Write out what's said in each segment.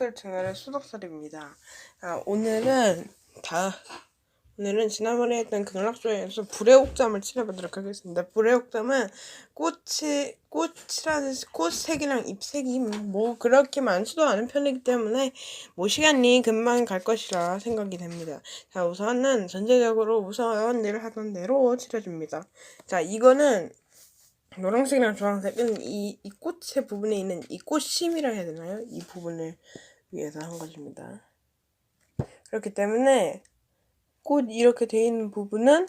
수덕살 채널의 수덕살입니다. 아, 오늘은 다 오늘은 지난번에 했던 극락조에서 불의 옥잠을 칠해보도록 하겠습니다. 불의 옥잠은 꽃이 꽃이라는 꽃색이랑 잎색이 뭐 그렇게 많지도 않은 편이기 때문에 뭐 시간이 금방 갈 것이라 생각이 됩니다. 자 우선은 전체적으로 우선 늘 하던 대로 칠해줍니다. 자 이거는 노란색이랑 주황색은 이, 이 꽃의 부분에 있는 이 꽃심이라 해야 되나요? 이 부분을 위해서 한 것입니다. 그렇기 때문에 꽃 이렇게 돼 있는 부분은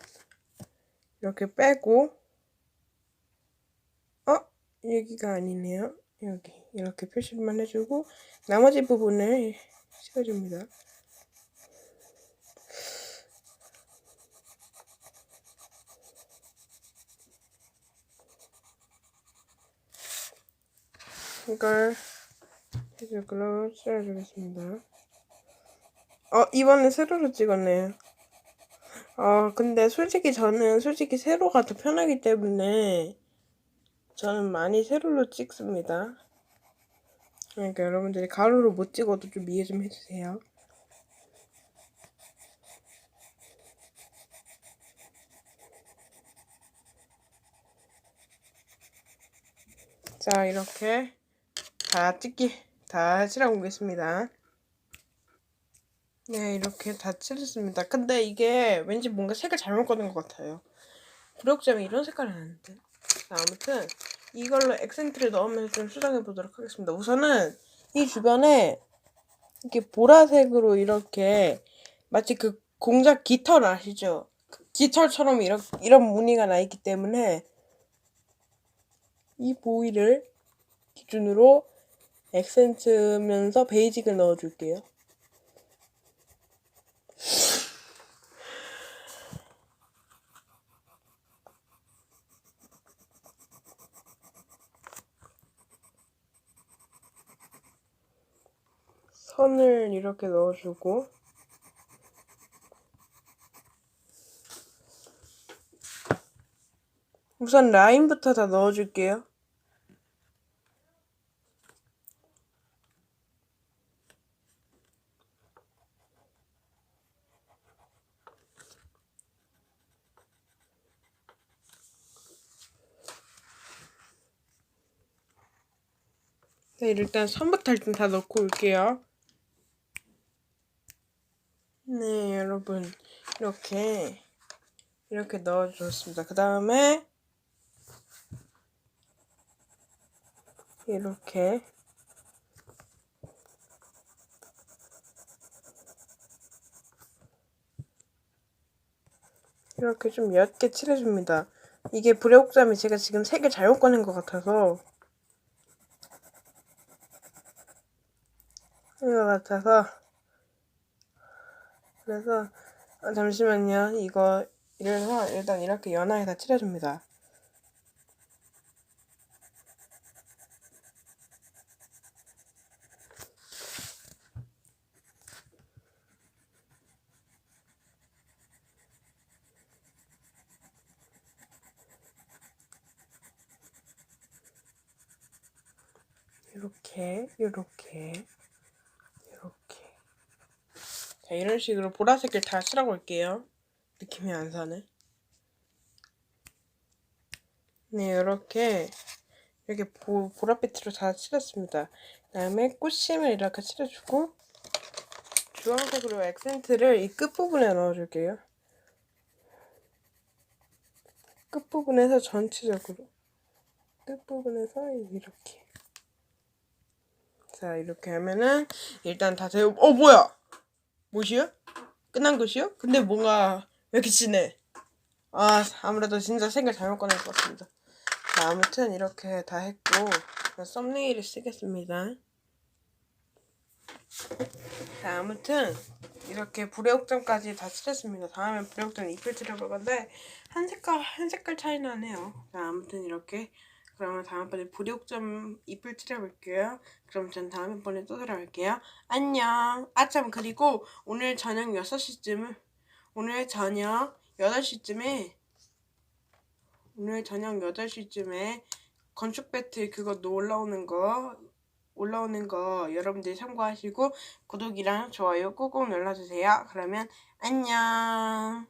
이렇게 빼고 어? 여기가 아니네요. 여기 이렇게 표시만 해주고 나머지 부분을 씌워줍니다. 이걸 해주기로 씌워주겠습니다. 어, 이번에 세로로 찍었네요. 어, 근데 솔직히 저는 솔직히 세로가 더 편하기 때문에 저는 많이 세로로 찍습니다. 그러니까 여러분들이 가로로 못 찍어도 좀 이해 좀 해주세요. 자, 이렇게 다 찍기 다 칠하고 오겠습니다. 네, 이렇게 다 칠했습니다. 근데 이게 왠지 뭔가 색을 잘못 꺼낸 것 같아요. 구력점이 이런 색깔은 아닌데. 자, 아무튼 이걸로 액센트를 넣으면서 좀 수정해 보도록 하겠습니다. 우선은 이 주변에 이렇게 보라색으로 이렇게 마치 그 공작 깃털 아시죠? 그 깃털처럼 이런 이런 무늬가 나 있기 때문에 이 보이를 기준으로 액센트면서 베이직을 넣어줄게요. 선을 이렇게 넣어주고 우선 라인부터 다 넣어줄게요. 네, 일단 선부터 일단 다 넣고 올게요. 네, 여러분. 이렇게, 이렇게 넣어줬습니다. 그 다음에, 이렇게, 이렇게 좀 옅게 칠해줍니다. 이게 불의 옥잠이 제가 지금 색을 잘못 꺼낸 것 같아서, 이거 같아서, 그래서 아, 잠시만요. 이거 이래서 일단 이렇게 연하게 다 칠해줍니다. 이렇게 이렇게 이렇게 자, 이런 식으로 보라색을 다 칠하고 올게요. 느낌이 안 사네. 네, 이렇게 이렇게 보, 보랏빛으로 다 칠했습니다. 그 다음에 꽃심을 이렇게 칠해주고 주황색으로 액센트를 이 끝부분에 넣어줄게요. 끝부분에서 전체적으로 끝부분에서 이렇게 자 이렇게 하면은 일단 다 되어 어 뭐야 뭐시요? 끝난 것이요? 근데 뭔가 왜 이렇게 진해? 아 아무래도 진짜 생각 잘못 꺼낸 것 같습니다. 자, 아무튼 이렇게 다 했고 썸네일을 쓰겠습니다. 자 아무튼 이렇게 불의 옥점까지 다 칠했습니다. 다음엔 불의 옥점 잎을 칠해볼 건데 한 색깔 한 색깔 차이 나네요. 자 아무튼 이렇게 그러면 다음번에 불이옥점 잎을 칠해볼게요. 그럼 전 다음번에 또 돌아올게요. 안녕. 아참 그리고 오늘 저녁 6시쯤 오늘 저녁 8시쯤에 오늘 저녁 8시쯤에 건축 배틀 그거 올라오는 거 올라오는 거 여러분들이 참고하시고 구독이랑 좋아요 꾹꾹 눌러주세요. 그러면 안녕.